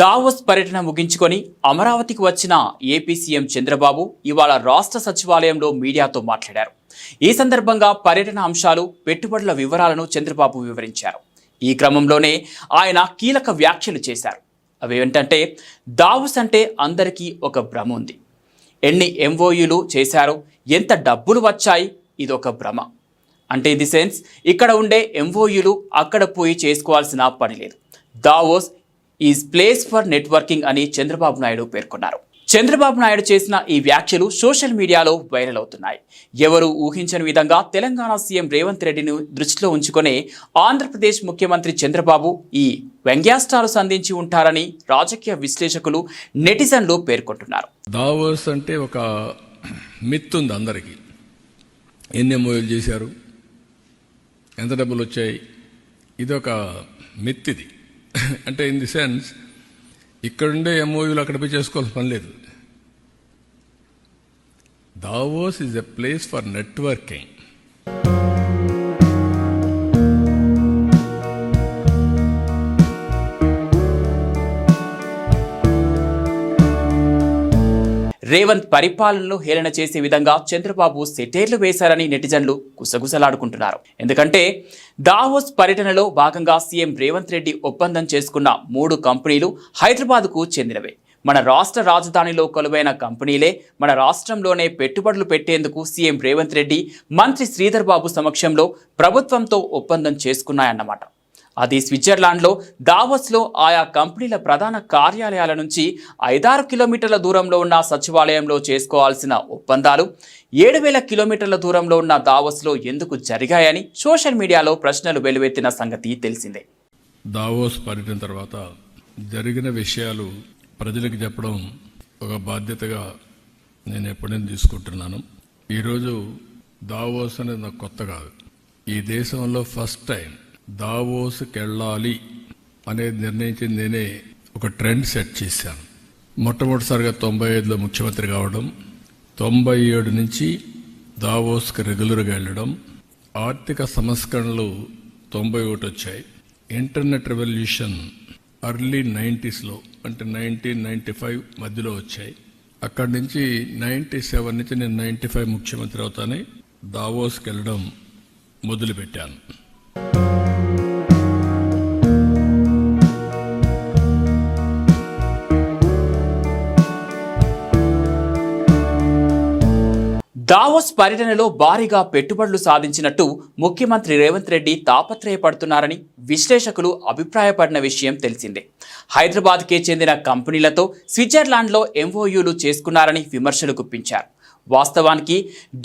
Davos పర్యటన ముగించుకొని అమరావతికి వచ్చిన ఏపీ సీఎం చంద్రబాబు ఇవాళ రాష్ట్ర సచివాలయంలో మీడియాతో మాట్లాడారు. ఈ సందర్భంగా పర్యటన అంశాలు పెట్టుబడుల వివరాలను చంద్రబాబు వివరించారు. ఈ క్రమంలోనే ఆయన కీలక వ్యాఖ్యలు చేశారు. అవేంటంటే దావోస్ అంటే అందరికీ ఒక భ్రమ ఉంది. ఎన్ని ఎంఓయూలు చేశారు ఎంత డబ్బులు వచ్చాయి ఇదొక భ్రమ. అంటే ఇన్ ది సెన్స్ ఇక్కడ ఉండే ఎంఓయూలు అక్కడ పోయి చేసుకోవాల్సిన పని లేదు. Davos is place for networking అని చంద్రబాబు నాయుడు పేర్కొన్నారు. చంద్రబాబు నాయుడు చేసిన ఈ వ్యాఖ్యలు సోషల్ మీడియాలో వైరల్ అవుతున్నాయి. ఎవరు ఊహించని విధంగా తెలంగాణ సీఎం రేవంత్ రెడ్డిని దృష్టిలో ఉంచుకునే ఆంధ్రప్రదేశ్ ముఖ్యమంత్రి చంద్రబాబు ఈ వ్యంగ్యాస్త్రాలు సంధించి ఉంటారని రాజకీయ విశ్లేషకులు నెటిజన్లు పేర్కొంటున్నారు. దావోస్ అంటే ఒక మిత్ ఉంది అందరికీ. ఎన్ని ఎంఓయూలు చేశారు? ఎంత డబ్బులు వచ్చాయి? ఇది ఒక మిత్ ఇది. అంటే ఇన్ ది సెన్స్ ఇక్కడుండే ఎంఓయూలు అక్కడ పోయి చేసుకోవాల్సిన పని లేదు. Davos is a place for networking Revanth పరిపాలనను హేళన చేసే విధంగా చంద్రబాబు సెటేర్లు వేశారని నెటిజన్లు గుసగుసలాడుకుంటున్నారు. ఎందుకంటే దావోస్ పర్యటనలో భాగంగా సీఎం రేవంత్ రెడ్డి ఒప్పందం చేసుకున్న మూడు కంపెనీలు హైదరాబాద్కు చెందినవే. మన రాష్ట్ర రాజధానిలో కొలువైన కంపెనీలే మన రాష్ట్రంలోనే పెట్టుబడులు పెట్టేందుకు సీఎం రేవంత్ రెడ్డి మంత్రి శ్రీధర్ బాబు సమక్షంలో ప్రభుత్వంతో ఒప్పందం చేసుకున్నాయన్నమాట. అది స్విట్జర్లాండ్లో దావోస్లో ఆయా కంపెనీల ప్రధాన కార్యాలయాల నుంచి ఐదారు కిలోమీటర్ల దూరంలో ఉన్న సచివాలయంలో చేసుకోవాల్సిన ఒప్పందాలు ఏడు వేల కిలోమీటర్ల దూరంలో ఉన్న దావోస్లో ఎందుకు జరిగాయని సోషల్ మీడియాలో ప్రశ్నలు వెలువెత్తిన సంగతి తెలిసిందే. దావోస్ పర్యటన తర్వాత జరిగిన విషయాలు ప్రజలకు చెప్పడం ఒక బాధ్యతగా నేను ఎప్పుడైనా తీసుకుంటున్నాను. ఈరోజు దావోస్ అనేది నాకు కొత్త కాదు. ఈ దేశంలో ఫస్ట్ టైం దావోస్కెళ్ళాలి అనేది నిర్ణయించింది నేనే ఒక ట్రెండ్ సెట్ చేశాను. మొట్టమొదటిసారిగా తొంభై ఐదులో ముఖ్యమంత్రి కావడం తొంభై ఏడు నుంచి దావోస్కి రెగ్యులర్గా వెళ్ళడం ఆర్థిక సంస్కరణలు తొంభై ఒకటి వచ్చాయి. ఇంటర్నెట్ రెవల్యూషన్ అర్లీ నైంటీస్లో అంటే నైన్టీన్ నైంటీ ఫైవ్ మధ్యలో వచ్చాయి. అక్కడి నుంచి నైంటీ సెవెన్ నుంచి నేను నైంటీ ఫైవ్ ముఖ్యమంత్రి అవుతానే దావోస్కి వెళ్ళడం మొదలుపెట్టాను. దావోస్ పర్యటనలో భారీగా పెట్టుబడులు సాధించినట్టు ముఖ్యమంత్రి రేవంత్ రెడ్డి తాపత్రయపడుతున్నారని విశ్లేషకులు అభిప్రాయపడిన విషయం తెలిసిందే. హైదరాబాద్కే చెందిన కంపెనీలతో స్విట్జర్లాండ్లో ఎంఓయూలు చేసుకున్నారని విమర్శలు గుప్పించారు. వాస్తవానికి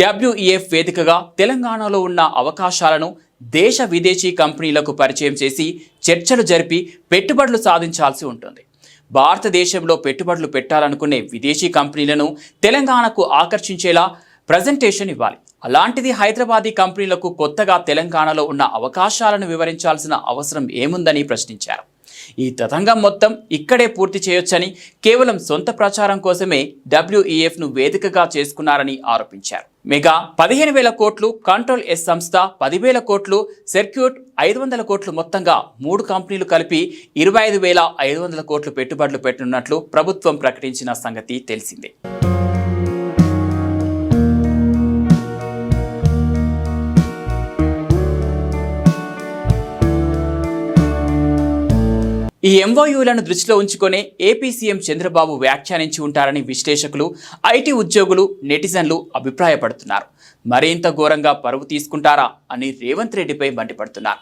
డబ్ల్యూఈఎఫ్ వేదికగా తెలంగాణలో ఉన్న అవకాశాలను దేశ విదేశీ కంపెనీలకు పరిచయం చేసి చర్చలు జరిపి పెట్టుబడులు సాధించాల్సి ఉంటుంది. భారతదేశంలో పెట్టుబడులు పెట్టాలనుకునే విదేశీ కంపెనీలను తెలంగాణకు ఆకర్షించేలా ప్రజెంటేషన్ ఇవ్వాలి. అలాంటిది హైదరాబాదీ కంపెనీలకు కొత్తగా తెలంగాణలో ఉన్న అవకాశాలను వివరించాల్సిన అవసరం ఏముందని ప్రశ్నించారు. ఈ తతంగం మొత్తం ఇక్కడే పూర్తి చేయొచ్చని కేవలం సొంత ప్రచారం కోసమే డబ్ల్యూఈఎఫ్ను వేదికగా చేసుకున్నారని ఆరోపించారు. మెగా పదిహేను వేల కోట్లు కంట్రోల్ ఎస్ సంస్థ పదివేల కోట్లు సర్క్యూట్ ఐదు వందల కోట్లు మొత్తంగా మూడు కంపెనీలు కలిపి ఇరవై ఐదు వేల ఐదు వందల కోట్లు పెట్టుబడులు పెట్టనున్నట్లు ప్రభుత్వం ప్రకటించిన సంగతి తెలిసిందే. ఈ ఎంఓయూలను దృష్టిలో ఉంచుకునే ఏపీ సీఎం చంద్రబాబు వ్యాఖ్యానించి ఉంటారని విశ్లేషకులు ఐటీ ఉద్యోగులు నెటిజన్లు అభిప్రాయపడుతున్నారు. మరింత ఘోరంగా పరువు తీసుకుంటారా అని రేవంత్ రెడ్డిపై మండిపడుతున్నారు.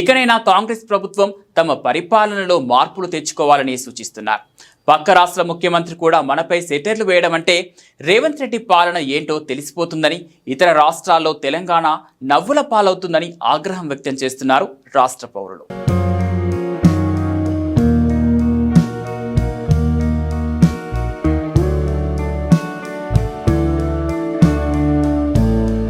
ఇకనైనా కాంగ్రెస్ ప్రభుత్వం తమ పరిపాలనలో మార్పులు తెచ్చుకోవాలని సూచిస్తున్నారు. పక్క రాష్ట్ర ముఖ్యమంత్రి కూడా మనపై సెటర్లు వేయడం అంటే రేవంత్ రెడ్డి పాలన ఏంటో తెలిసిపోతుందని ఇతర రాష్ట్రాల్లో తెలంగాణ నవ్వుల పాలవుతుందని ఆగ్రహం వ్యక్తం చేస్తున్నారు రాష్ట్ర పౌరులు.